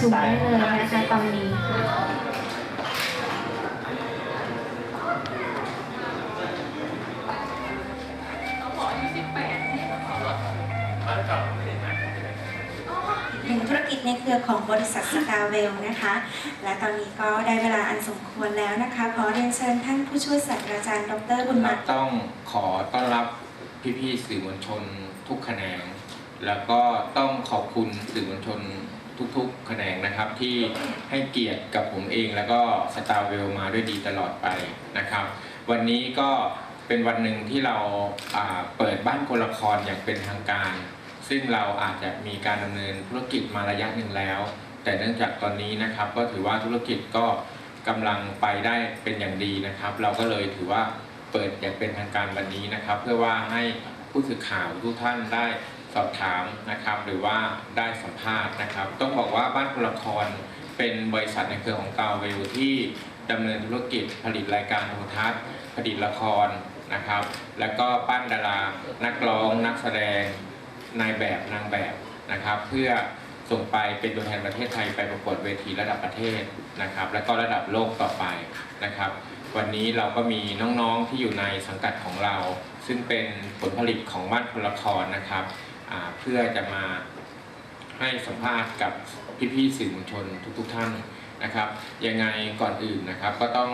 ชุมได้เลยนะคะตอนนี้หนึ่งธุรกิจในเครือของบริษัทสตาร์เวลนะคะ และตอนนี้ก็ได้เวลาอันสมควรแล้วนะคะขอเรียนเชิญท่านผู้ช่วยศาสตราจารย์ดรบุญมาต้องขอต้อนรับพี่ๆสื่อมวลชนทุกแขนง แล้วก็ต้องขอบคุณสื่อมวลชน ทุกๆ แขนงนะครับที่ให้เกียรติกับผมเองแล้วก็สตาร์เวลมาด้วยดีตลอดไปนะครับ วันนี้ก็เป็นวันหนึ่งที่เราาเปิดบ้านคนละครอย่างเป็นทางการ ซึ่งเราอาจจะมีการดำเนินธุรกิจมาระยะหนึ่งแล้ว แต่เนื่องจากตอนนี้นะครับ ก็ถือว่าธุรกิจก็กำลังไปได้เป็นอย่างดีนะครับ เราก็เลยถือว่าเปิดอย่างเป็นทางการวันนี้นะครับ เพื่อว่าให้ผู้สื่อข่าวทุกท่านได้ สอบถามนะครับ หรือว่าได้สัมภาษณ์นะครับ ต้องบอกว่าบ้านคนละครเป็นบริษัทในเครือของกาวเวลที่ดำเนินธุรกิจผลิตรายการโทรทัศน์ ผลิตละครนะครับ แล้วก็ปั้นดารานักร้อง นักแสดงนายแบบนางแบบนะครับ เพื่อส่งไปเป็นตัวแทนประเทศไทยไปประกวดเวทีระดับประเทศนะครับ แล้วก็ระดับโลกต่อไปนะครับ วันนี้เราก็มีน้องๆที่อยู่ในสังกัดของเรา ซึ่งเป็นผลผลิตของบ้านพลละครนะครับ เพื่อจะมาให้สัมภาษณ์กับพี่ๆสื่อมวลชนทุกๆท่านนะครับ ยังไงก่อนอื่นนะครับก็ต้อง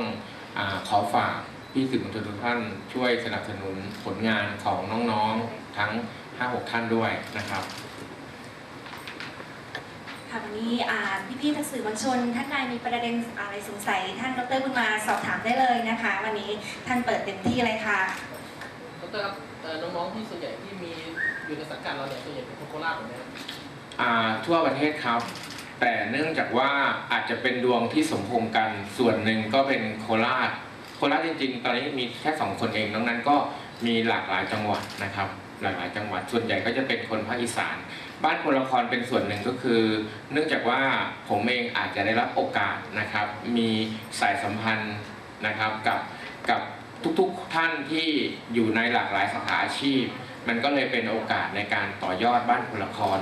อาขอฝากพี่สื่อมวลชนทุกท่าน ช่วยสนับสนุนผลงานของน้องๆทั้ง 5-6 ท่านด้วยนะครับค่ะวันนี้อ่าพี่ๆทางสื่อมวลชน ท่านใดมีประเด็นอะไรสงสัย ท่านดรบุญมาสอบถามได้เลยนะคะ วันนี้ท่านเปิดเต็มที่เลยค่ะดรครับเอ่อน้องๆที่ส่วนใหญ่ที่มี อยู่ในสังกัดเราเนี่ยส่วนใหญ่เป็นคนโคราชหมดไหมครับอ่าทั่วประเทศครับ แต่เนื่องจากว่าอาจจะเป็นดวงที่สมพงษ์กันส่วนหนึ่งก็เป็นโคราช โคราชจริง ๆ ตอนนี้มีแค่สองคนเองนอกนั้นก็มีหลากหลายจังหวัดนะครับ หลากหลายจังหวัดส่วนใหญ่ก็จะเป็นคนภาคอีสาน บ้านพลละครเป็นส่วนหนึ่งก็คือ เนื่องจากว่าผมเองอาจจะได้รับโอกาสนะครับ มีสายสัมพันธ์นะครับกับกับทุกๆท่านที่อยู่ในหลากหลายสาขาอาชีพ มันก็เลยเป็นโอกาสในการต่อยอดบ้านพลละคร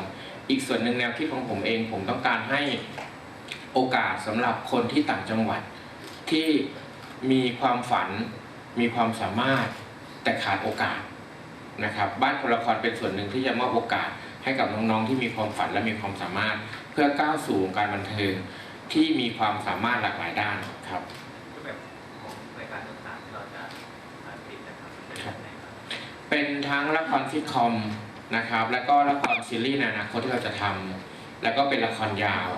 อีกส่วนหนึ่งแนวคิดของผมเอง ผมต้องการให้โอกาสสำหรับคนที่ต่างจังหวัด ที่มีความฝัน มีความสามารถแต่ขาดโอกาสนะครับ บ้านพลละครเป็นส่วนหนึ่งที่จะมอบโอกาสให้กับน้องๆที่มีความฝันและมีความสามารถ เพื่อก้าวสู่วงการบันเทิงที่มีความสามารถหลากหลายด้านครับของรายการต่างๆที่เราจะผลิตนะครับเป็นแบบไหนครับ เป็นทั้งละครซิทคอมนะครับ แล้วก็ละครซีรีส์ในอนาคตที่เราจะทำแล้วก็เป็นละครยาว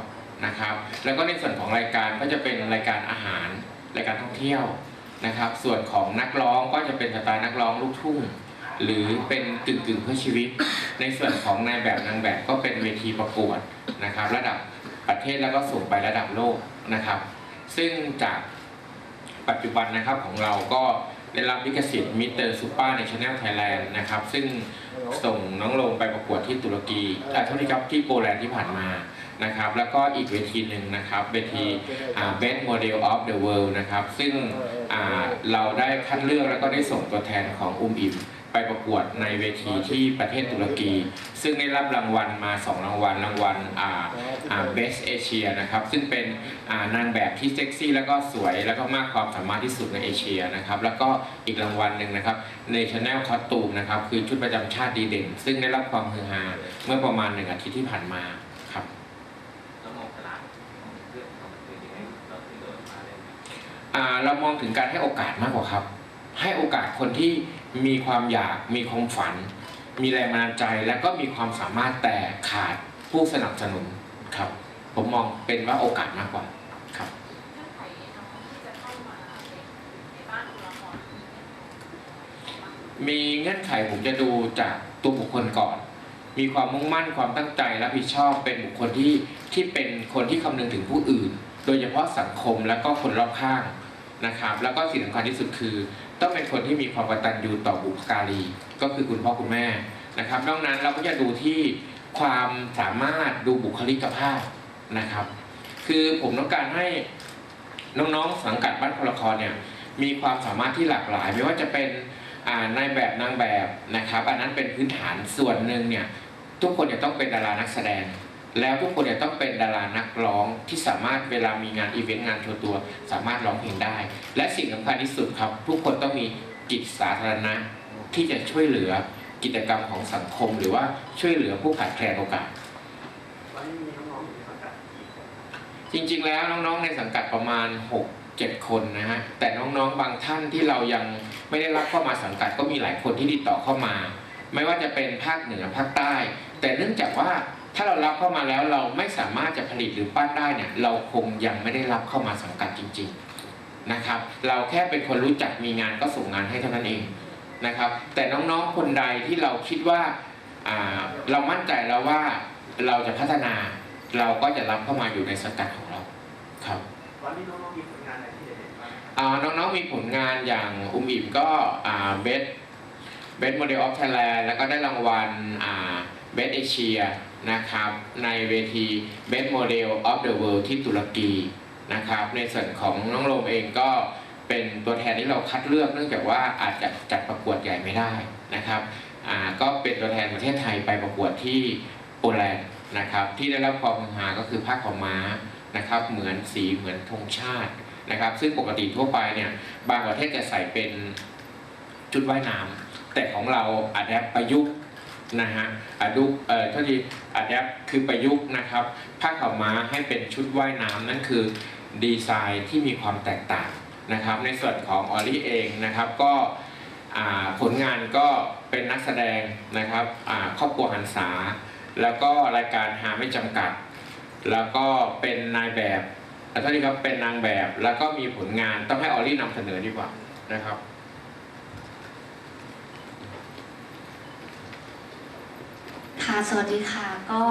นะครับ แล้วก็ในส่วนของรายการก็จะเป็นรายการอาหาร รายการท่องเที่ยวนะครับ ส่วนของนักร้องก็จะเป็นสไตล์นักร้องลูกทุ่งหรือเป็นกึ่งกึ่งๆเพื่อชีวิต ในส่วนของนายแบบนางแบบก็เป็นเวทีประกวดนะครับ ระดับประเทศแล้วก็ส่งไประดับโลกนะครับ ซึ่งจากปัจจุบันนะครับของเราก็ ได้รับลิขสิทธิ์มิเตอร์ซูเปอร์ในชาแนลไทยแลนด์นะครับ ซึ่งส่งน้องลงไปประกวดที่ตุรกีแต่เท่านี้ครับที่โปแลนด์ที่ผ่านมา นะครับ แล้วก็อีกเวทีหนึ่งนะครับเวทีอ่า Best Model of the World นะครับ ซึ่งอ่าเราได้คัดเลือกแล้วก็ได้ส่งตัวแทนของอุ้มอิ่มไปประกวดในเวทีที่ประเทศตุรกี ซึ่งได้รับรางวัลมา 2 รางวัลรางวัลอ่าอ่า Best Asia นะครับ ซึ่งเป็นอ่านางแบบที่เซ็กซี่ แล้วก็สวยแล้วก็มากความสามารถที่สุดในเอเชียนะครับ แล้วก็อีกรางวัลหนึ่งนะครับ National Costume นะครับ คือชุดประจำชาติดีเด่น ซึ่งได้รับความฮือฮาเมื่อประมาณหนึ่งอาทิตย์ที่ผ่านมา เรามองถึงการให้โอกาสมากกว่าครับ ให้โอกาสคนที่มีความอยากมีความฝัน มีแรงบันดาลใจ และก็มีความสามารถแต่ขาดผู้สนับสนุนครับ ผมมองเป็นว่าโอกาสมากกว่าครับมีเงื่อนไขผมจะดูจากตัวบุคคลก่อน มีความมุ่งมั่นความตั้งใจรับผิดชอบเป็นบุคคลที่ที่เป็นคนที่คำนึงถึงผู้อื่น โดยเฉพาะสังคมและก็คนรอบข้าง นะครับ แล้วก็สิ่งสำคัญที่สุดคือ ต้องเป็นคนที่มีความกตัญญูต่อบุพการี ก็คือคุณพ่อคุณแม่นะครับ นอกนั้นเราก็จะดูที่ความสามารถดูบุคลิกภาพนะครับ คือผมต้องการให้น้องๆสังกัดบ้านพลละครเนี่ยมีความสามารถที่หลากหลาย ไม่ว่าจะเป็นนายแบบนางแบบนะครับ อันนั้นเป็นพื้นฐานส่วนหนึ่งเนี่ยทุกคนจะต้องเป็นดารานักแสดง แล้วทุกคนเนี่ยต้องเป็นดารานักร้องที่สามารถเวลามีงานอีเวนต์งานโชว์ตัว สามารถร้องเพลงได้ และสิ่งสำคัญที่สุดครับ ทุกคนต้องมีจิตสาธารณะที่จะช่วยเหลือกิจกรรมของสังคม หรือว่าช่วยเหลือผู้ขาดแคลนโอกาสจริงๆแล้วน้องๆในสังกัดประมาณ 6 7 คนนะฮะแต่น้องๆบางท่านที่เรายังไม่ได้รับเข้ามาสังกัดก็มีหลายคนที่ติดต่อเข้ามา ไม่ว่าจะเป็นภาคเหนือภาคใต้ แต่เนื่องจากว่า ถ้าเรารับเข้ามาแล้วเราไม่สามารถจะผลิตหรือปั้นได้เนี่ยเราคงยังไม่ได้รับเข้ามาสังกัดจริง ๆนะครับ เราแค่เป็นคนรู้จักมีงานก็ส่งงานให้เท่านั้นเองนะครับ แต่น้องๆคนใดที่เราคิดว่าอ่าเรามั่นใจแล้วว่าเราจะพัฒนาเราก็จะรับเข้ามาอยู่ในสังกัดของเราครับตอนนี้น้องๆมีผลงานอะไรที่เด่นๆบ้างไหมครับอ่าน้องๆมีผลงานอย่างอุ้มอิ่มก็เบสเบสโมเดลออฟไทยแลนด์แล้วก็ได้รางวัลเบสเอเชียนะครับในเวทีเบสโมเดลออฟเดอะเวิลด์ที่ตุรกีนะครับในส่วนของน้องโรมเองก็เป็นตัวแทนที่เราคัดเลือกเนื่องจากว่าอาจจะจัดประกวดใหญ่ไม่ได้นะครับอ่าก็เป็นตัวแทนประเทศไทยไปประกวดที่โปแลนด์นะครับที่ได้รับความฮือฮาก็คือผ้าขาวม้านะครับเหมือนสีเหมือนธงชาตินะครับ ซึ่งปกติทั่วไปเนี่ยบางประเทศจะใส่เป็นชุดว่ายน้ำแต่ของเราอัดแอปประยุกต์ นะฮะอัดุเอ่อเท่าที่อัดแอปคือประยุกต์นะครับผ้าขาวม้าให้เป็นชุดว่ายน้ำนั่นคือดีไซน์ที่มีความแตกต่างนะครับ ในส่วนของออลี่เองนะครับก็ผลงานก็เป็นนักแสดงนะครับครอบครัวหันษา แล้วก็รายการหาไม่จำกัด แล้วก็เป็นนายแบบแต่ท่านี้ครับเป็นนางแบบ แล้วก็มีผลงานต้องให้ออลี่นำเสนอดีกว่านะครับ ค่ะ สวัสดีค่ะ ก็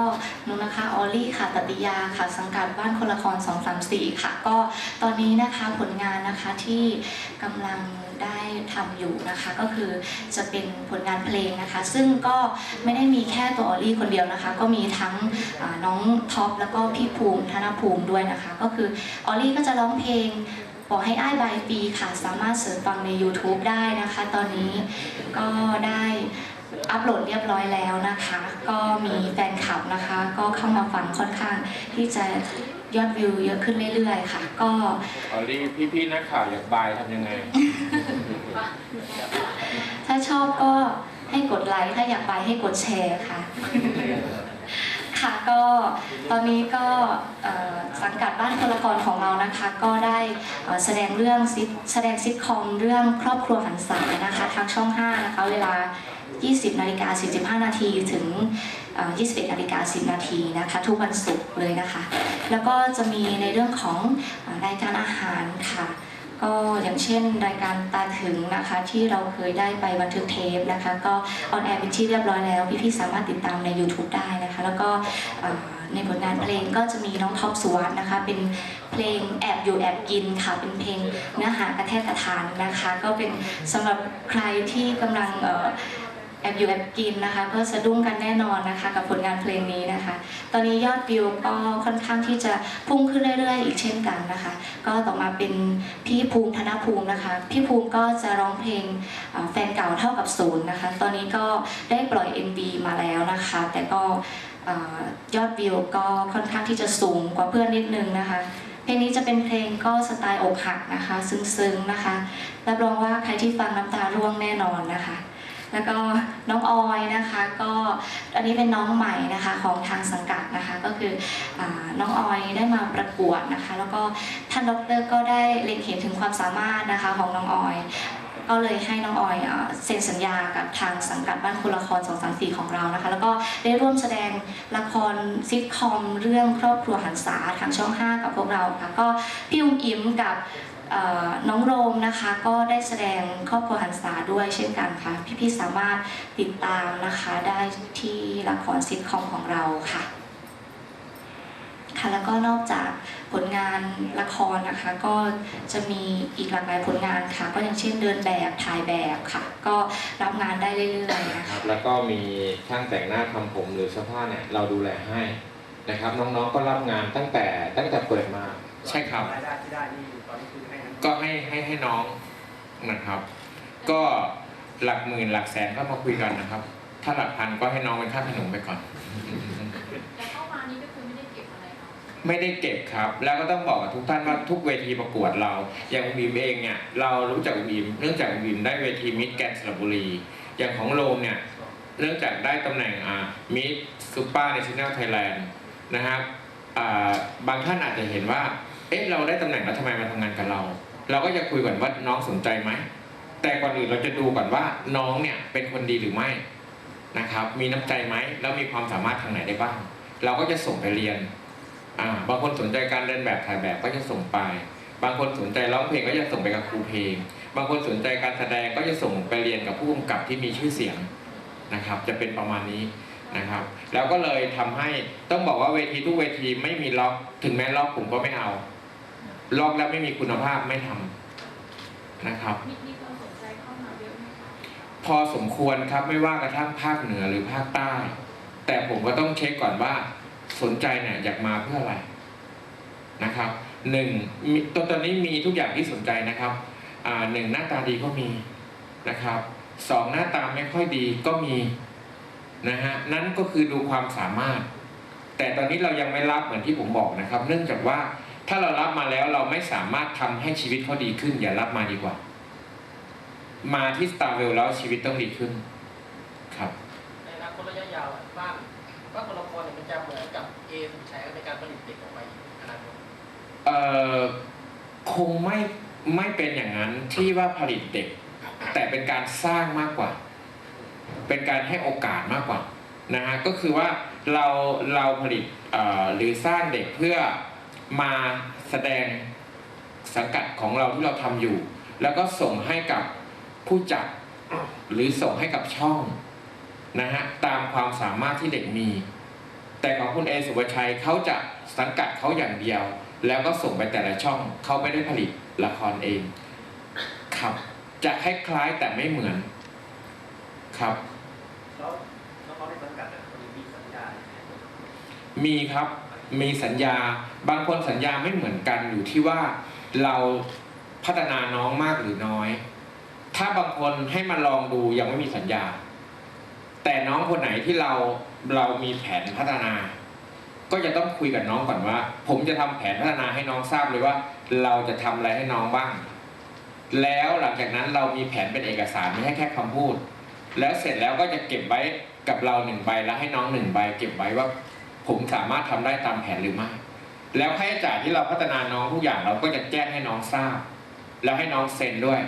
หนูนะคะ ออลลี่ ค่ะ ตติยา ค่ะ สังกัดบ้านคนละคร 234 ค่ะ ก็ตอนนี้นะคะผลงานนะคะที่กำลังได้ทำอยู่นะคะ ก็คือจะเป็นผลงานเพลงนะคะ ซึ่งก็ไม่ได้มีแค่ตัวออลลี่คนเดียวนะคะ ก็มีทั้งน้องท็อปแล้วก็พี่ภูมิธนภูมิด้วยนะคะ ก็คือออลลี่ก็จะร้องเพลงบอกให้อ้ายบายปีค่ะ สามารถเสิร์ชฟังใน YouTube ได้นะคะ ตอนนี้ก็ได้ อัปโหลดเรียบร้อยแล้วนะคะ ก็มีแฟนคลับนะคะ ก็เข้ามาฟังค่อนข้างที่จะยอดวิวเยอะขึ้นเรื่อยๆ ค่ะ ก็ออลลี่พี่ๆนักข่าวอยากบายทำยังไง ถ้าชอบก็ให้กดไลค์ถ้าอยากไปให้กดแชร์ค่ะ ค่ะก็ตอนนี้ก็เอ่อสังกัดบ้านคนละครของเรานะคะ ก็ได้เอ่อแสดงเรื่องซิทแสดงซิทคอมเรื่องครอบครัวหันษานะคะทางช่อง 5 นะคะเวลา 20นาฬิกา45 นาทีถึงเอ่อ21นาฬิกา10 นาทีนะคะทุกวันศุกร์เลยนะคะ แล้วก็จะมีในเรื่องของรายการอาหารค่ะก็อย่างเช่นรายการตาถึงนะคะที่เราเคยได้ไปบันทึกเทปนะคะก็ออนแอร์เป็นที่เรียบร้อยแล้ว พี่ๆสามารถติดตามใน YouTube ได้นะคะ แล้วก็ในผลงานเพลงก็จะมีน้องท็อปสุวัสด์นะคะ เป็นเพลงแอบอยู่แอบกินค่ะ เป็นเพลงเนื้อหากระแทกกระทานนะคะ ก็เป็นสำหรับใครที่กำลังเอ่อ แอบอยู่แอบกินนะคะก็สะดุ้งกันแน่นอนนะคะกับผลงานเพลงนี้นะคะ ตอนนี้ยอดวิวก็ค่อนข้างที่จะพุ่งขึ้นเรื่อย ๆ อีกเช่นกันนะคะ ก็ต่อมาเป็นพี่ภูมิธนภูมินะคะ พี่ภูมิก็จะร้องเพลงแฟนเก่าเท่ากับศูนย์นะคะ ตอนนี้ก็ได้ปล่อย MV มาแล้วนะคะ แต่ก็ยอดวิวก็ค่อนข้างที่จะสูงกว่าเพื่อนนิดนึงนะคะเพลงนี้จะเป็นเพลงก็สไตล์อกหักนะคะ ซึ้งๆนะคะรับรองว่าใครที่ฟังน้ำตาร่วงแน่นอนนะคะ แล้วก็น้องออยนะคะ ก็อันนี้เป็นน้องใหม่นะคะของทางสังกัดนะคะ ก็คืออน้องออยได้มาประกวดนะคะ แล้วก็ท่านดรก็ได้เล็งเห็นถึงความสามารถนะคะของน้องออยก็เลยให้น้องออยเซ็นสัญญากับทางสังกัดบ้านคุณละคร234ของเรานะคะ แล้วก็ได้ร่วมแสดงละครซิทคอมเรื่องครอบครัวหันษาทางช่อง 5 กับพวกเราค่ะก็พี่อุ้มอิ๋มกับ น้องโรมนะคะก็ได้แสดงครอบครัวหันษาด้วยเช่นกันค่ะ พี่ๆสามารถติดตามนะคะได้ที่ละครซิทคอมของเราค่ะค่ะแล้วก็นอกจากผลงานละครนะคะ ก็จะมีอีกหลากหลายผลงานค่ะ ก็อย่างเช่นเดินแบบถ่ายแบบค่ะ ก็รับงานได้เรื่อยๆนะคคะรับแล้วก็มีช่างแต่งหน้าทำผมหรือเสื้อผ้าเนี่ยเราดูแลให้นะครับ น้องๆก็รับงานตั้งแต่ตั้งแต่เปิดมาใช่ครับรายได้ที่ได้นี่ตอนนี้คือให้ทั้ง ก็ให้ให้ให้น้องนะครับ ก็หลักหมื่นหลักแสนก็มาคุยกันนะครับ ถ้าหลักพันก็ให้น้องเป็นค่าขนมไปก่อน แต่เข้ามานี่ก็คือไม่ได้เก็บครับ แล้วก็ต้องบอกกับทุกท่านว่าทุกเวทีประกวดเรา อย่างอุมอิมเองเนี่ยเรารู้จักอุมอิมเนื่องจากอุมอิมได้เวทีมิดแกนสระบุรี อย่างของโรมเนี่ยเนื่องจากได้ตำแหน่งอ่ามิดซูเปอร์เนชั่นแนลไทยแลนด์นะครับอ่าบางท่านอาจจะเห็นว่า เอ๊ะเราได้ตำแหน่งแล้วทำไมมาทำงานกับเรา เราก็จะคุยก่อนว่าน้องสนใจไหมแต่ก่อนอื่นเราจะดูก่อนว่าน้องเนี่ยเป็นคนดีหรือไม่นะครับ มีน้ำใจไหมแล้วมีความสามารถทางไหนได้บ้าง เราก็จะส่งไปเรียนอ่าบางคนสนใจการเดินแบบถ่ายแบบก็จะส่งไป บางคนสนใจร้องเพลงก็จะส่งไปกับครูเพลง บางคนสนใจการแสดงก็จะส่งไปเรียนกับผู้กำกับที่มีชื่อเสียงนะครับ จะเป็นประมาณนี้นะครับ แล้วก็เลยทำให้ต้องบอกว่าเวทีทุกเวทีไม่มีล็อก ถึงแม้ล็อกผมก็ไม่เอา ล็อกแล้วไม่มีคุณภาพไม่ทำนะครับมีมีคนสนใจเข้ามาเยอะไหมคะพอสมควรครับไม่ว่ากระทั่งภาคเหนือหรือภาคใต้ แต่ผมก็ต้องเช็คก่อนว่าสนใจเนี่ยอยากมาเพื่ออะไรนะครับหนึ่งมีตอนตอนนี้มีทุกอย่างที่สนใจนะครับอ่าหนึ่งหน้าตาดีก็มีนะครับสองหน้าตาไม่ค่อยดีก็มีนะฮะนั่นก็คือดูความสามารถ แต่ตอนนี้เรายังไม่รับเหมือนที่ผมบอกนะครับ เนื่องจากว่า ถ้าเรารับมาแล้วเราไม่สามารถทำให้ชีวิตเขาดีขึ้น อย่ารับมาดีกว่า มาที่ Star w e l l แล้วชีวิตต้องดีขึ้น ครับในอนาคตระยะยาวอะบ้านบ้านคนละครเนี่ยมันจะเหมือนกับเอสุชัยในการผลิตเด็กออกไปอีกอนาคตเอ่อคงไม่ไม่เป็นอย่างนั้นที่ว่าผลิตเด็ก แต่เป็นการสร้างมากกว่า เป็นการให้โอกาสมากกว่านะฮะก็คือว่าเราเราผลิตเอ่อหรือสร้างเด็กเพื่อ มาแสดงสังกัดของเราที่เราทำอยู่ แล้วก็ส่งให้กับผู้จัดหรือส่งให้กับช่องนะฮะตามความสามารถที่เด็กมี แต่ของคุณเอสุภชัยเขาจะสังกัดเขาอย่างเดียว แล้วก็ส่งไปแต่ละช่องเขาไม่ได้ผลิตละครเองครับ จะคล้ายๆแต่ไม่เหมือนครับแล้วน้องๆในสังกัดเนี่ยเขามีสัญญาไหมมีครับ มีสัญญา บางคนสัญญาไม่เหมือนกันอยู่ที่ว่าเราพัฒนาน้องมากหรือน้อย ถ้าบางคนให้มาลองดูยังไม่มีสัญญา แต่น้องคนไหนที่เราเรามีแผนพัฒนา ก็จะต้องคุยกับน้องก่อนว่า ผมจะทำแผนพัฒนาให้น้องทราบเลยว่า เราจะทำอะไรให้น้องบ้าง แล้วหลังจากนั้นเรามีแผนเป็นเอกสารไม่ใช่แค่คำพูด แล้วเสร็จแล้วก็จะเก็บไว้กับเราหนึ่งใบแล้วให้น้องหนึ่งใบเก็บไว้ว่า ผมสามารถทำได้ตามแผนหรือไม่แล้วค่าใช้จ่ายที่เราพัฒนาน้องทุกอย่างเราก็จะแจ้งให้น้องทราบ แล้วให้น้องเซ็นด้วย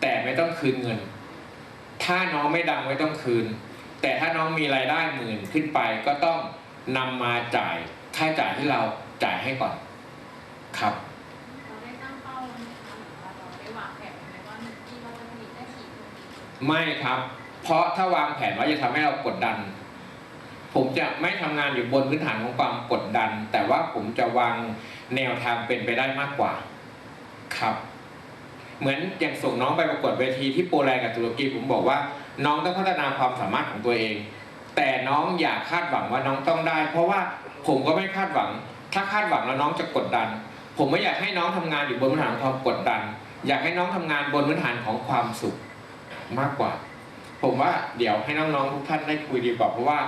แต่ไม่ต้องคืนเงิน ถ้าน้องไม่ดังไม่ต้องคืน แต่ถ้าน้องมีรายได้หมื่นขึ้นไปก็ต้องนำมาจ่ายค่าใช้จ่ายที่เราจ่ายให้ก่อนครับเราได้ตั้งเป้าไหมคะหรือว่าเราได้วางแผนไหมว่าที่เราจะผลิตได้กี่คนไม่ครับ เพราะถ้าวางแผนว่าจะทำให้เรากดดัน ผมจะไม่ทำงานอยู่บนพื้นฐานของความกดดัน แต่ว่าผมจะวางแนวทางเป็นไปได้มากกว่า ครับ เหมือนอย่างส่งน้องไปประกวดเวทีที่โปแลนด์กับตุรกีผมบอกว่าน้องต้องพัฒนาความสามารถของตัวเอง แต่น้องอย่าคาดหวังว่าน้องต้องได้ เพราะว่าผมก็ไม่คาดหวัง ถ้าคาดหวังแล้วน้องจะกดดัน ผมไม่อยากให้น้องทำงานอยู่บนพื้นฐานของความกดดัน อยากให้น้องทำงานบนพื้นฐานของความสุขมากกว่า ผมว่าเดี๋ยวให้น้องๆทุกท่านได้คุยดีกว่าเพราะว่า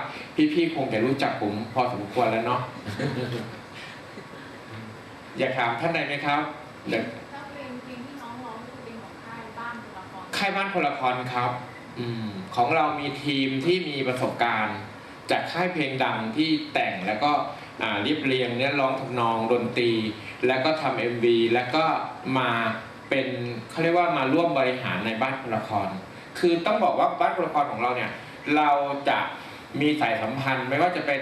พี่ๆคงจะรู้จักผมพอสมควรแล้วเนาะอยากถามท่านใดไหมครับเดี๋ยวถ้าเพลงเพลงที่น้องร้องคือเพลงของค่ายบ้านตัวละครค่ายบ้านพลละครครับ อืมของเรามีทีมที่มีประสบการณ์ จากค่ายเพลงดังที่แต่งแล้วก็อ่าเรียบเรียงเนื้อร้องทำนองดนตรี แล้วก็ทำเอ็มวีแล้วก็มาเป็นเขาเรียกว่ามาร่วมบริหารในบ้านพลละคร คือต้องบอกว่าบ้านพลละครของเราเนี่ยเราจะมีสายสัมพันธ์ไม่ว่าจะเป็น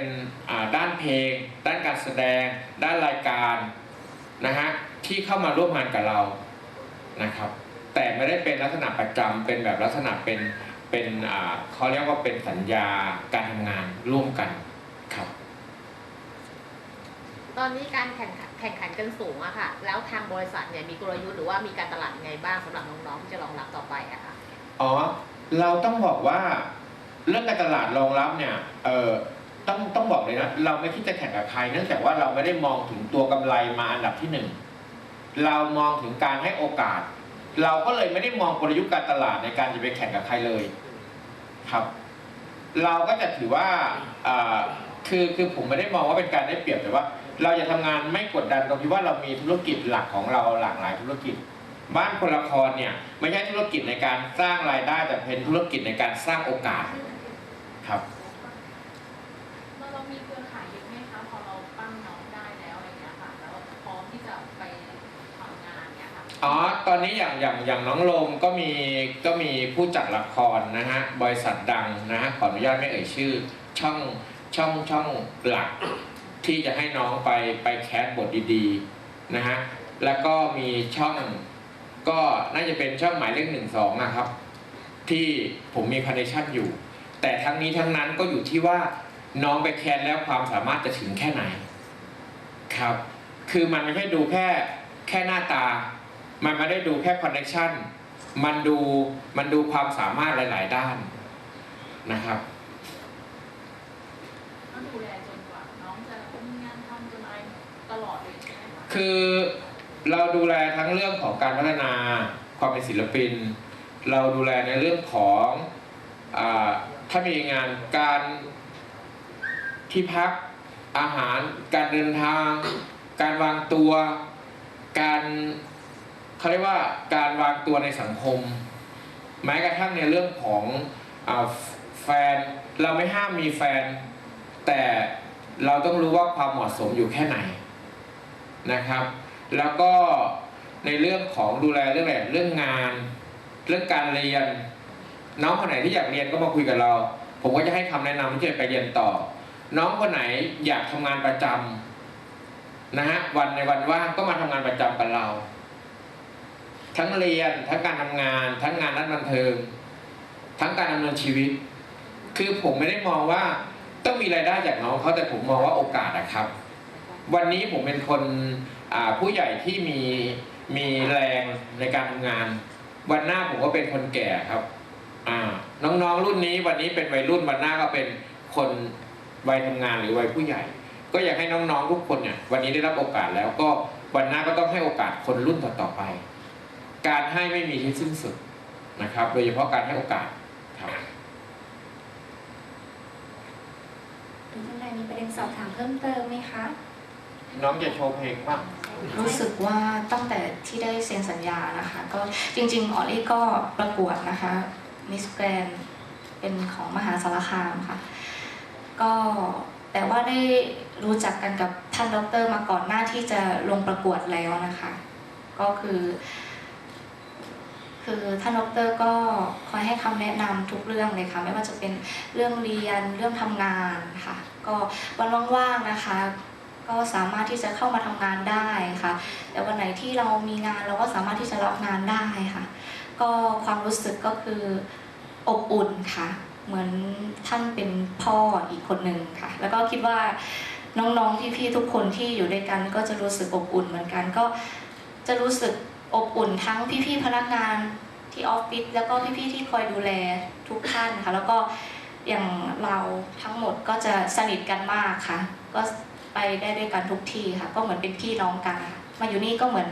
ด้านเพลง ด้านการแสดง ด้านรายการนะฮะที่เข้ามาร่วมงานกับเรานะครับ แต่ไม่ได้เป็นลักษณะประจำเป็นแบบลักษณะเป็นเป็นอ่าเขาเรียกว่าเป็นสัญญาการทำงานร่วมกันครับ ตอนนี้การแข่งขันแข่งขันกันสูงอะค่ะ แล้วทางบริษัทเนี่ยมีกลยุทธ์หรือว่ามีการตลาดยังไงบ้างสำหรับน้องๆที่จะรองรับต่อไปอะค่ะ อ๋อ เราต้องบอกว่าเรื่องการตลาดรองรับเนี่ย เออต้องต้องบอกเลยนะ เราไม่คิดจะแข่งกับใคร เนื่องจากว่าเราไม่ได้มองถึงตัวกำไรมาอันดับที่หนึ่ง เรามองถึงการให้โอกาส เราก็เลยไม่ได้มองกลยุทธ์การตลาดในการจะไปแข่งกับใครเลยครับ เราก็จะถือว่าอ่าคือคือผมไม่ได้มองว่าเป็นการได้เปรียบแต่ว่า เราจะทำงานไม่กดดันตรงที่ว่าเรามีธุรกิจหลักของเราหลากหลายธุรกิจ บ้านคนละครเนี่ยไม่ใช่ธุรกิจในการสร้างรายได้แต่เป็นธุรกิจในการสร้างโอกาสครับเราเรามีเครือข่ายเยอะไหมคะพอเราปั้นน้องได้แล้วอะไรอย่างเงี้ยค่ะแล้วพร้อมที่จะไปทำงานเนี้ยค่ะอ๋อตอนนี้อย่างอย่างอย่างน้องโลมก็มีก็มีผู้จัดละครนะฮะบริษัทดังนะฮะขออนุญาตไม่เอ่ยชื่อช่องช่องช่องหลักที่จะให้น้องไปไปแคสบทดีๆนะฮะแล้วก็มีช่อง ก็น่าจะเป็นช่องหมายเลขหนึ่งสองนะครับ ที่ผมมีคอนเนคชั่นอยู่ แต่ทั้งนี้ทั้งนั้นก็อยู่ที่ว่าน้องไปแคสแล้วความสามารถจะถึงแค่ไหนครับ คือมันไม่ใช่ดูแค่แค่หน้าตา มันไม่ได้ดูแค่คอนเนคชั่นมันดูมันดูความสามารถหลาย ๆ ด้านนะครับก็ดูแลจนกว่าน้องจะมีงานทำจนอะไรตลอดเลยใช่ไหมคะคือ เราดูแลทั้งเรื่องของการพัฒนาความเป็นศิลปิน เราดูแลในเรื่องของอถ้ามีงานการที่พักอาหาร การเดินทาง การวางตัว การเขาเรียกว่าการวางตัวในสังคม แม้กระทั่งในเรื่องของอแฟนเราไม่ห้ามมีแฟน แต่เราต้องรู้ว่าความเหมาะสมอยู่แค่ไหนนะครับ แล้วก็ในเรื่องของดูแลเรื่องอะไรเรื่องงาน เรื่องการเรียน น้องคนไหนที่อยากเรียนก็มาคุยกับเรา ผมก็จะให้คำแนะนำที่จะไปเรียนต่อ น้องคนไหนอยากทำงานประจำนะฮะวันในวันว่างก็มาทำงานประจำกับเรา ทั้งเรียนทั้งการทำงาน ทั้งงานนัดบันเทิง ทั้งการดำเนินชีวิต คือผมไม่ได้มองว่าต้องมีรายได้จากน้องเขาแต่ผมมองว่าโอกาสนะครับ วันนี้ผมเป็นคน ผู้ใหญ่ที่มีมีแรงในการทำงาน วันหน้าผมก็เป็นคนแก่ครับอ่าน้องๆรุ่นนี้วันนี้เป็นวัยรุ่นวันหน้าก็เป็นคนวัยทำงานหรือวัยผู้ใหญ่ ก็อยากให้น้องๆทุกคนเนี่ยวันนี้ได้รับโอกาสแล้วก็วันหน้าก็ต้องให้โอกาสคนรุ่นต่อๆไป การให้ไม่มีที่สิ้นสุดนะครับ โดยเฉพาะการให้โอกาสครับคุณท่านใดมีประเด็นสอบถามเพิ่มเติมไหมคะ น้องจะโชว์เพลงบ้าง รู้สึกว่าตั้งแต่ที่ได้เซ็นสัญญานะคะ ก็จริงๆออลลี่ก็ประกวดนะคะมิสแกรนเป็นของมหาสารคามค่ะ ก็แต่ว่าได้รู้จักกันกับท่านดอกเตอรมาก่อนหน้าที่จะลงประกวดแล้วนะคะ ก็คือ คือท่านดอกเตอรก็คอยให้คำแนะนำทุกเรื่องเลยค่ะ ไม่ว่าจะเป็นเรื่องเรียนเรื่องทำงานค่ะ ก็วันว่างๆนะคะ ก็สามารถที่จะเข้ามาทำงานได้ค่ะ แต่วันไหนที่เรามีงานเราก็สามารถที่จะรับงานได้ค่ะ ก็ความรู้สึกก็คืออบอุ่นค่ะ เหมือนท่านเป็นพ่ออีกคนหนึ่งค่ะ แล้วก็คิดว่าน้องๆพี่ๆทุกคนที่อยู่ด้วยกันก็จะรู้สึกอบอุ่นเหมือนกัน ก็จะรู้สึกอบอุ่นทั้งพี่ๆพนักงานที่ออฟฟิศแล้วก็พี่ๆที่คอยดูแลทุกท่านค่ะ แล้วก็อย่างเราทั้งหมดก็จะสนิทกันมากค่ะ ก็ ไปได้ด้วยกันทุกที่ค่ะ ก็เหมือนเป็นพี่น้องกันมาอยู่นี่ก็เหมือน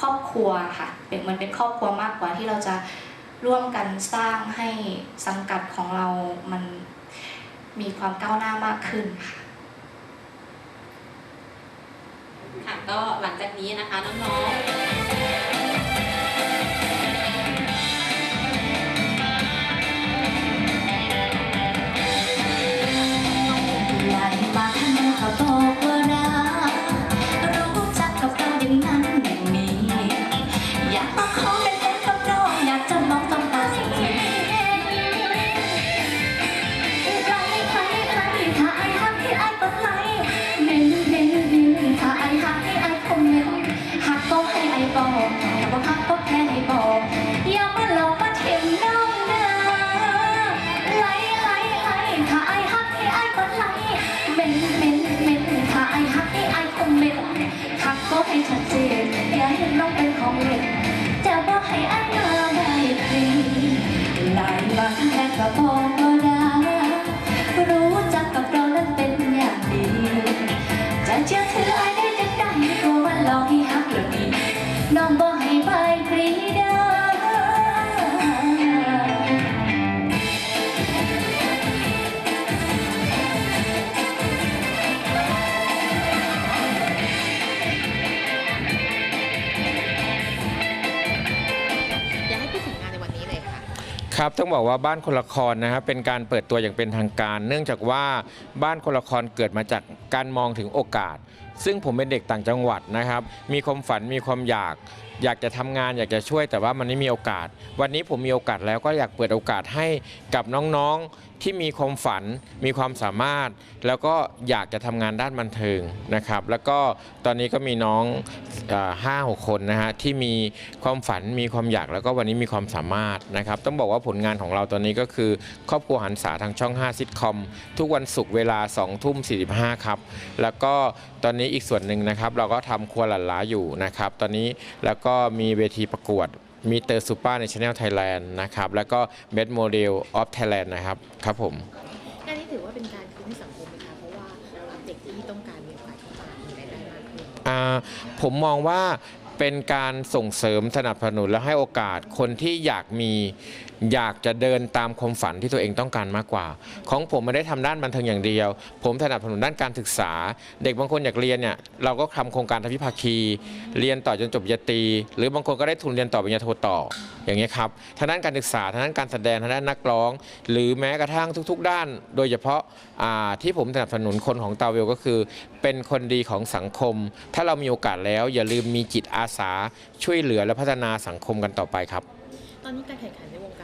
ครอบครัวค่ะ เป็นเหมือนเป็นครอบครัวมากกว่าที่เราจะร่วมกันสร้างให้สังกัดของเรามันมีความก้าวหน้ามากขึ้นค่ะค่ะก็หลังจากนี้นะคะน้องๆ ทั้ ครับต้องบอกว่าบ้านคนละครนะครับเป็นการเปิดตัวอย่างเป็นทางการ เนื่องจากว่าบ้านคนละครเกิดมาจากการมองถึงโอกาส ซึ่งผมเป็นเด็กต่างจังหวัดนะครับ มีความฝันมีความอยาก อยากจะทำงานอยากจะช่วยแต่ว่ามันไม่มีโอกาส วันนี้ผมมีโอกาสแล้วก็อยากเปิดโอกาสให้กับน้องๆ ที่มีความฝันมีความสามารถ แล้วก็อยากจะทำงานด้านบันเทิงนะครับ แล้วก็ตอนนี้ก็มีน้องห้าหกคนนะฮะที่มีความฝันมีความอยากแล้วก็วันนี้มีความสามารถนะครับ ต้องบอกว่าผลงานของเราตอนนี้ก็คือ ครอบครัวหันษาทางช่อง 5 ซิทคอม ทุกวันศุกร์เวลา2ทุ่ม45ครับแล้วก็ตอนนี้อีกส่วนหนึ่งนะครับ เราก็ทำครัวหลันล้าอยู่นะครับ ตอนนี้แล้วก็มีเวทีประกวด มีเตอร์ซูเปอร์ในช anel ไทยแลนด์นะครับ แล้วก็เบสโมเดลออฟไทยแลนด์นะครับ ครับผม อันนี้ถือว่าเป็นการคืนให้สังคมไหมคะ เพราะว่าเด็กที่ต้องการมีโอกาสเข้ามามีรายได้มากขึ้นอ่าผมมองว่าเป็นการส่งเสริมสนับสนุนและให้โอกาสคนที่อยากมีอยากจะเดินตามความฝันที่ตัวเองต้องการมากกว่า ของผมไม่ได้ทำด้านบันเทิงอย่างเดียว ผมสนับสนุนด้านการศึกษา เด็กบางคนอยากเรียนเนี่ยเราก็ทำโครงการทวิภาคี เรียนต่อจนจบปริญญาตรีหรือบางคนก็ได้ทุนเรียนต่อปริญญาโทต่ออย่างเงี้ครับทางด้านการศึกษาทางด้านการแสดงทางด้านนักร้อง หรือแม้กระทั่งทุก ๆ ด้าน โดยเฉพาะาที่ผมสนับสนุนคนของตาเวลก็คือ เป็นคนดีของสังคม ถ้าเรามีโอกาสแล้วอย่าลืมมีจิตอาสาช่วยเหลือและพัฒนาสังคมกันต่อไปครับ ตอนนี้การแข่งขันในวงการ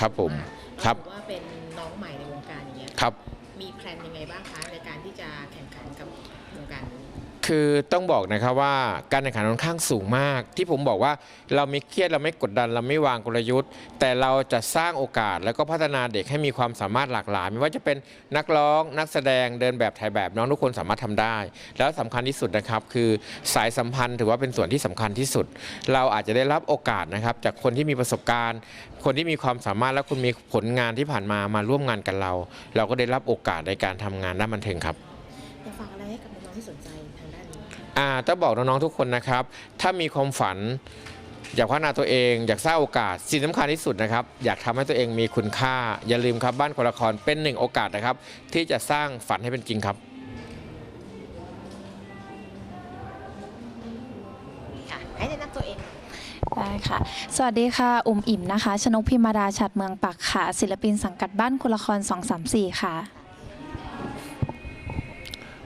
ครับผมสูงากครับเาถือว่าเป็นน้องใหม่ในวงการอย่างเงี้ยครับมีแพลนยังไงบ้างคะในการที่จะแข่งขันกับวงการนี้ คือต้องบอกนะครับว่าการแข่งขันค่อนข้างสูงมาก ที่ผมบอกว่าเราไม่เครียดเราไม่กดดัน เราไม่วางกลยุทธ์ แต่เราจะสร้างโอกาสแล้วก็พัฒนาเด็กให้มีความสามารถหลากหลาย ไม่ว่าจะเป็นนักร้องนักแสดงเดินแบบถ่ายแบบน้องทุกคนสามารถทำได้ แล้วสำคัญที่สุดนะครับคือสายสัมพันธ์ถือว่าเป็นส่วนที่สำคัญที่สุด เราอาจจะได้รับโอกาสนะครับจากคนที่มีประสบการณ์ คนที่มีความสามารถและคุณมีผลงานที่ผ่านมามาร่วมงานกันเรา เราก็ได้รับโอกาสในการทำงานด้านบันเทิงครับอยากฝากอะไรให้กับน้องที่สนใจ ต้องบอกน้องๆทุกคนนะครับ ถ้ามีความฝัน อยากพัฒนาตัวเอง อยากสร้างโอกาส สิ่งสำคัญที่สุดนะครับ อยากทำให้ตัวเองมีคุณค่า อย่าลืมครับบ้านคนละครเป็นหนึ่งโอกาสนะครับ ที่จะสร้างฝันให้เป็นจริงครับค่ะให้แนะนำตัวเองได้ค่ะ สวัสดีค่ะ อุ่มอิ่มนะคะ ชนกพิมดาฉัดเมืองปักค่ะ ศิลปินสังกัดบ้านคนละคร 234 ค่ะ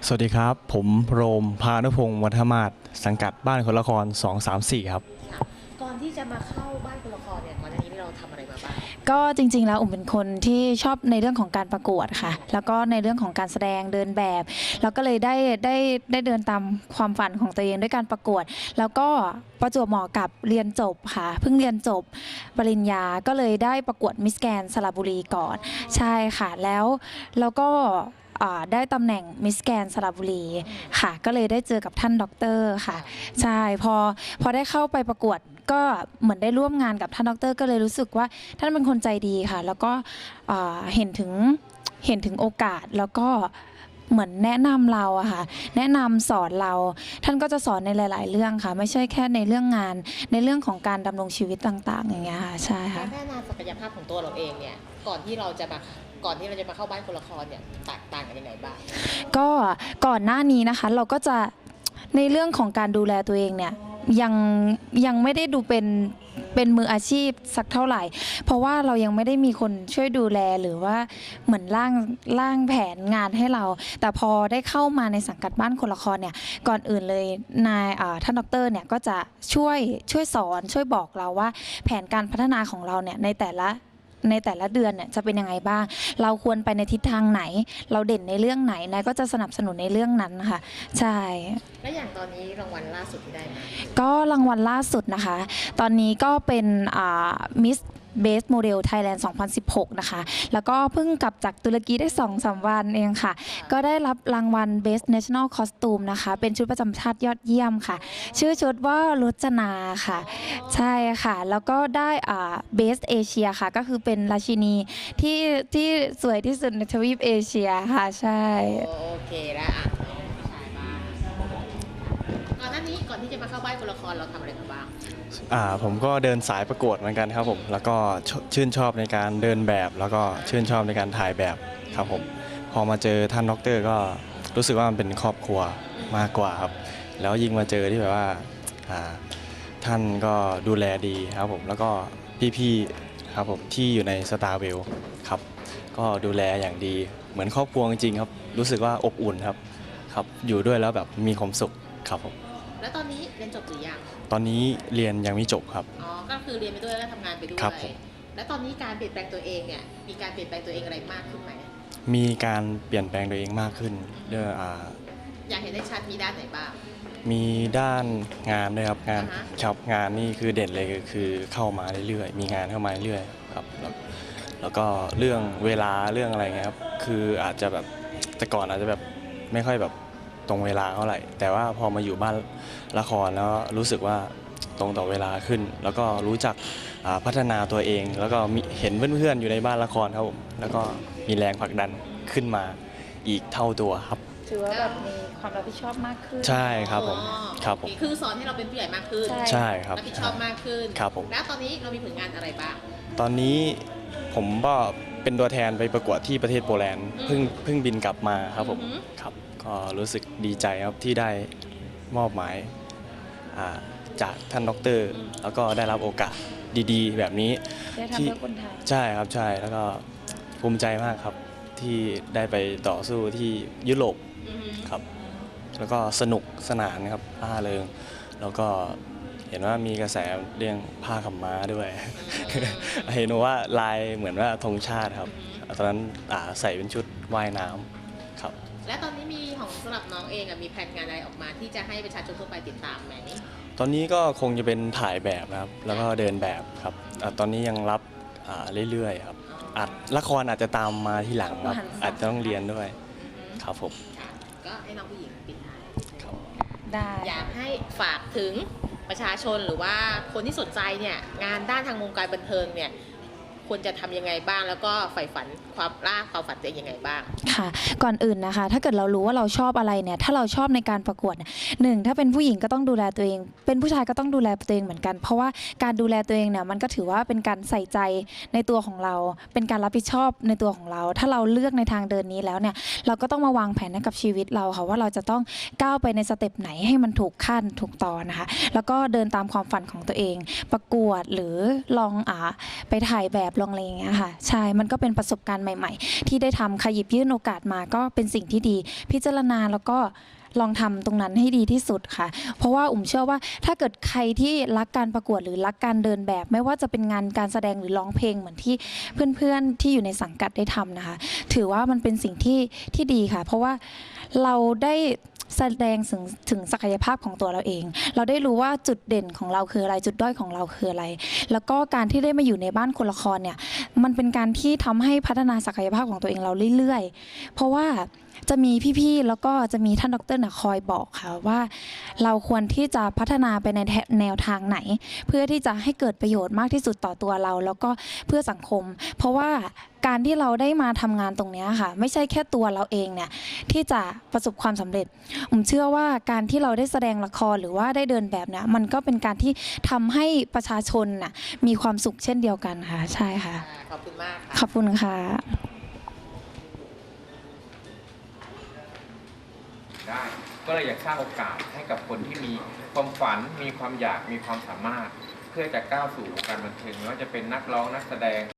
สวัสดีครับ ผมโรมพานุพงศ์วัฒมาศสังกัดบ้านคนละคร 234 ครับ ก่อนที่จะมาเข้าบ้านคนละครเนี่ยก่อนหน้านี้เราทำอะไรมาบ้างก็จริง ๆ แล้วอุ่มเป็นคนที่ชอบในเรื่องของการประกวดค่ะ แล้วก็ในเรื่องของการแสดงเดินแบบ แล้วก็เลยได้ได้ได้เดินตามความฝันของตัวเองด้วยการประกวด แล้วก็ประจวบเหมาะกับเรียนจบค่ะ เพิ่งเรียนจบปริญญาก็เลยได้ประกวดมิสแกนสระบุรีก่อน ใช่ค่ะแล้วแล้วก็ อ่าได้ตำแหน่งมิสแกนสระบุรีค่ะ ก็เลยได้เจอกับท่านด็อกเตอร์ค่ะ ใช่พอพอได้เข้าไปประกวดก็เหมือนได้ร่วมงานกับท่านด็อกเตอร์ก็เลยรู้สึกว่าท่านเป็นคนใจดีค่ะ แล้วก็อ่าเห็นถึงเห็นถึงโอกาสแล้วก็เหมือนแนะนำเราอะค่ะ แนะนำสอนเรา ท่านก็จะสอนในหลาย ๆ เรื่องค่ะ ไม่ใช่แค่ในเรื่องงาน ในเรื่องของการดำรงชีวิตต่าง ๆ อย่างเงี้ยค่ะ ใช่กาค่ะรพัฒนาศักยภาพของตัวเราเองเนี่ย ก่อนที่เราจะมา ก่อนที่เราจะมาเข้าบ้านคนละครเนี่ยแตกต่างกันยังไงบ้าง ก็ก่อนหน้านี้นะคะ เราก็จะในเรื่องของการดูแลตัวเองเนี่ยยังยังไม่ได้ดูเป็นเป็นมืออาชีพสักเท่าไหร่ เพราะว่าเรายังไม่ได้มีคนช่วยดูแลหรือว่าเหมือนร่างร่างแผนงานให้เรา แต่พอได้เข้ามาในสังกัดบ้านคนละครเนี่ยก่อนอื่นเลยนายอ่าท่านดรเนี่ยก็จะช่วยช่วยสอนช่วยบอกเราว่า แผนการพัฒนาของเราเนี่ยในแต่ละ ในแต่ละเดือนเนี่ยจะเป็นยังไงบ้าง เราควรไปในทิศทางไหน เราเด่นในเรื่องไหนนายก็จะสนับสนุนในเรื่องนั้นค่ะ ใช่ และอย่างตอนนี้รางวัลล่าสุดที่ได้มาก็รางวัลล่าสุดนะคะ ตอนนี้ก็เป็นมิส เบสโมเดลไทยแลนด์ 2016 นะคะ แล้วก็เพิ่งกลับจากตุรกีได้2อสวันเองค่ะ ก็ได้รับรางวัล Best National Costume นะคะ เป็นชุดประจำชาติยอดเยี่ยมค่ะ ชื่อชุดว่ารจนาค่ะ ใช่ค่ะ แล้วก็ได้อ่า Best Asia ค่ะ ก็คือเป็นราชินีที่ที่สวยที่สุดในทวีปเอเชียค่ะ ใช่ โอเคแล้วอะน้องผู้ชายบ้างก่อนหน้านี้ก่อนที่จะมาเข้าบ้านคนละครเราทำอะไร อ่าผมก็เดินสายประกวดเหมือนกันครับผมแล้วก็ชชื่นชอบในการเดินแบบ แล้วก็ชื่นชอบในการถ่ายแบบครับผมพอมาเจอท่านด็อกเตอร์ก็รู้สึกว่ามันเป็นครอบครัวมากกว่าครับ แล้วยิ่งมาเจอที่แบบว่าอ่าท่านก็ดูแลดีครับผมแล้วก็พี่ๆครับผมที่อยู่ในสตาร์เวลครับก็ดูแลอย่างดีเหมือนครอบครัวจริงๆครับรู้สึกว่าอบอุ่นครับครับอยู่ด้วยแล้วแบบมีความสุขครับผม แล้วตอนนี้เรียนจบหรือยัง ตอนนี้เรียนยังไม่จบครับ อ๋อ ก็คือเรียนไปด้วยแล้วก็ทำงานไปด้วยครับผม แล้วตอนนี้การเปลี่ยนแปลงตัวเองเนี่ย มีการเปลี่ยนแปลงตัวเองอะไรมากขึ้นไหม มีการเปลี่ยนแปลงตัวเองมากขึ้นเรื่องอ่าอยากเห็นได้ชัดมีด้านไหนบ้าง มีด้านงานด้วยครับงานอ่าฮะ ครับงานนี่คือเด่นเลยคือเข้ามาเรื่อยๆมีงานเข้ามาเรื่อยๆครับแล้วแล้วก็เรื่องเวลาเรื่องอะไรเงี้ยครับคืออาจจะแบบแต่ก่อนอาจจะแบบไม่ค่อยแบบ ตรงเวลาเท่าไหร่ แต่ว่าพอมาอยู่บ้านละครแล้วรู้สึกว่าตรงต่อเวลาขึ้น แล้วก็รู้จักอ่าพัฒนาตัวเอง แล้วก็มีเห็นเพื่อนๆอยู่ในบ้านละครครับผมแล้วก็มีแรงผลักดันขึ้นมาอีกเท่าตัวครับถือว่าแบบมีความรับผิดชอบมากขึ้น ใช่ครับผมอ๋อครับผมโอเคือสอนให้เราเป็นผู้ใหญ่มากขึ้นใช่ใช่ครับรับผิดชอบมากขึ้นครับผมแล้วตอนนี้เรามีผลงานอะไรบ้างตอนนี้ผมก็เป็นตัวแทนไปประกวดที่ประเทศโปแลนด์อืมเพิ่งเพิ่งบินกลับมาครับผมอือหือครับ ก็รู้สึกดีใจครับที่ได้มอบหมายอ่าจากท่านด็อกเตอร์แล้วก็ได้รับโอกาสดีๆ แบบนี้ได้ทำที่เพื่อคนไทยใช่ครับใช่แล้วก็ภูมิใจมากครับที่ได้ไปต่อสู้ที่ยุโรปอือหือครับ แล้วก็สนุกสนานครับล่าเริงแล้วก็เห็นว่ามีกระแสเรื่องผ้าขาวม้าด้วย เห็นว่าลายเหมือนว่าธงชาติครับ ตอนนั้นอ่าใส่เป็นชุดว่ายน้ำครับ และตอนนี้มีของสำหรับน้องเองอะมีแผนงานอะไรออกมา ที่จะให้ประชาชนทั่วไปติดตามไหมตอนนี้ก็คงจะเป็นถ่ายแบบนะครับ แล้วก็เดินแบบครับอ่าตอนนี้ยังรับอ่าเรื่อยๆครับอาจละครอาจจะตามมาที่หลังครับอาจจะต้องเรียนด้วยครับผม ค่ะก็ให้น้องผู้หญิงปิดท้ายครับ ได้ อยากให้ฝากถึงประชาชนหรือว่าคนที่สนใจเนี่ยงานด้านทางวงการบันเทิงเนี่ย ควรจะทำยังไงบ้าง แล้วก็ใฝ่ฝันความล่าความฝันตัวเองยังไงบ้างค่ะ ก่อนอื่นนะคะ ถ้าเกิดเรารู้ว่าเราชอบอะไรเนี่ยถ้าเราชอบในการประกวดหนึ่งถ้าเป็นผู้หญิงก็ต้องดูแลตัวเอง เป็นผู้ชายก็ต้องดูแลตัวเองเหมือนกัน เพราะว่าการดูแลตัวเองเนี่ยมันก็ถือว่าเป็นการใส่ใจในตัวของเรา เป็นการรับผิดชอบในตัวของเรา ถ้าเราเลือกในทางเดินนี้แล้วเนี่ยเราก็ต้องมาวางแผนกับชีวิตเราค่ะว่าเราจะต้องก้าวไปในสเต็ปไหนให้มันถูกขั้นถูกตอนนะคะ แล้วก็เดินตามความฝันของตัวเอง ประกวดหรือลองอ่าไปถ่ายแบบลองอะไรอย่างเงี้ยค่ะ ใช่ มันก็เป็นประสบการณ์ใหม่ๆ ที่ได้ทำขยิบยื่นโอกาสมาก็เป็นสิ่งที่ดี พิจารณาแล้วก็ลองทำตรงนั้นให้ดีที่สุดค่ะ เพราะว่าอุ่มเชื่อว่าถ้าเกิดใครที่รักการประกวดหรือรักการเดินแบบ ไม่ว่าจะเป็นงานการแสดงหรือร้องเพลงเหมือนที่เพื่อนๆที่อยู่ในสังกัดได้ทำนะคะ ถือว่ามันเป็นสิ่งที่ที่ดีค่ะ เพราะว่าเราได้ แสดงถึงถึงศักยภาพของตัวเราเอง เราได้รู้ว่าจุดเด่นของเราคืออะไรจุดด้อยของเราคืออะไร แล้วก็การที่ได้มาอยู่ในบ้านคนละครเนี่ยมันเป็นการที่ทำให้พัฒนาศักยภาพของตัวเองเราเรื่อยๆ เพราะว่า จะมีพี่ๆ แล้วก็จะมีท่านดรน่ะคอยบอกค่ะว่า เราควรที่จะพัฒนาไปในแนวทางไหน เพื่อที่จะให้เกิดประโยชน์มากที่สุดต่อตัวเรา แล้วก็เพื่อสังคม เพราะว่าการที่เราได้มาทำงานตรงเนี้ยค่ะ ไม่ใช่แค่ตัวเราเองเนี่ยที่จะประสบความสำเร็จผมเชื่อว่าการที่เราได้แสดงละครหรือว่าได้เดินแบบเนี่ยมันก็เป็นการที่ทำให้ประชาชนน่ะมีความสุขเช่นเดียวกันค่ะ ใช่ค่ะ ขอบคุณมากค่ะขอบคุณค่ะ ได้ ก็เลยอยากสร้างโอกาสให้กับคนที่มีความฝัน มีความอยาก มีความสามารถ เพื่อจะก้าวสู่วงการบันเทิงไม่ว่าจะเป็นนักร้องนักแสดง